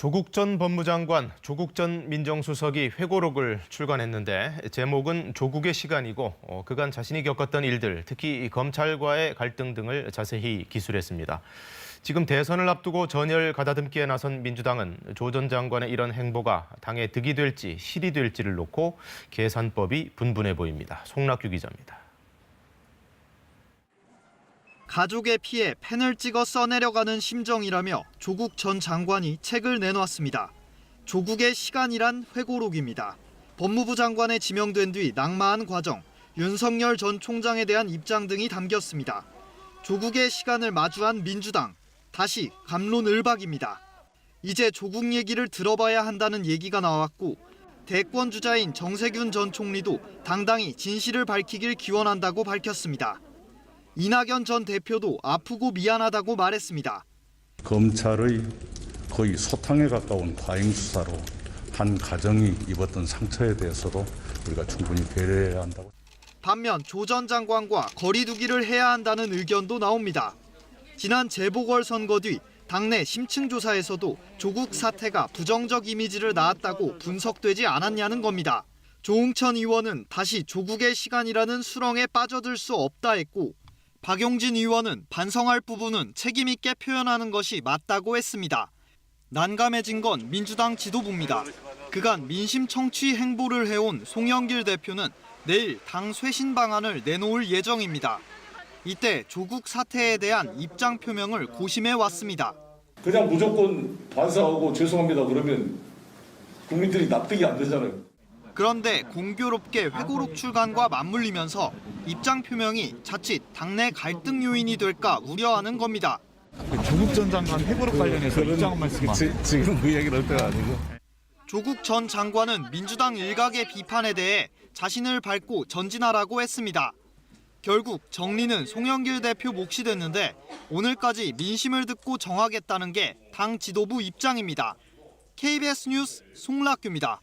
조국 전 법무장관, 조국 전 민정수석이 회고록을 출간했는데 제목은 조국의 시간이고 어, 그간 자신이 겪었던 일들, 특히 검찰과의 갈등 등을 자세히 기술했습니다. 지금 대선을 앞두고 전열 가다듬기에 나선 민주당은 조 전 장관의 이런 행보가 당의 득이 될지 실이 될지를 놓고 계산법이 분분해 보입니다. 송락규 기자입니다. 가족의 피해 펜을 찍어 써내려가는 심정이라며 조국 전 장관이 책을 내놓았습니다. 조국의 시간이란 회고록입니다. 법무부 장관에 지명된 뒤 낙마한 과정, 윤석열 전 총장에 대한 입장 등이 담겼습니다. 조국의 시간을 마주한 민주당, 다시 감론을박입니다. 이제 조국 얘기를 들어봐야 한다는 얘기가 나왔고 대권 주자인 정세균 전 총리도 당당히 진실을 밝히길 기원한다고 밝혔습니다. 이낙연 전 대표도 아프고 미안하다고 말했습니다. 검찰의 거의 소탕에 가까운 과잉 수사로 한 가정이 입었던 상처에 대해서도 우리가 충분히 배려해야 한다고. 반면 조 전 장관과 거리두기를 해야 한다는 의견도 나옵니다. 지난 재보궐 선거 뒤 당내 심층 조사에서도 조국 사태가 부정적 이미지를 낳았다고 분석되지 않았냐는 겁니다. 조웅천 의원은 다시 조국의 시간이라는 수렁에 빠져들 수 없다 했고 박용진 의원은 반성할 부분은 책임 있게 표현하는 것이 맞다고 했습니다. 난감해진 건 민주당 지도부입니다. 그간 민심 청취 행보를 해온 송영길 대표는 내일 당 쇄신 방안을 내놓을 예정입니다. 이때 조국 사태에 대한 입장 표명을 고심해 왔습니다. 그냥 무조건 반성하고 죄송합니다 그러면 국민들이 납득이 안 되잖아요. 그런데 공교롭게 회고록 출간과 맞물리면서 입장 표명이 자칫 당내 갈등 요인이 될까 우려하는 겁니다. 조국 전 장관 회고록 관련해서 입장 한 말씀만. 지금 그 얘기를 할 때가 아니고. 조국 전 장관은 민주당 일각의 비판에 대해 자신을 밟고 전진하라고 했습니다. 결국 정리는 송영길 대표 몫이 됐는데 오늘까지 민심을 듣고 정하겠다는 게 당 지도부 입장입니다. KBS 뉴스 송락규입니다.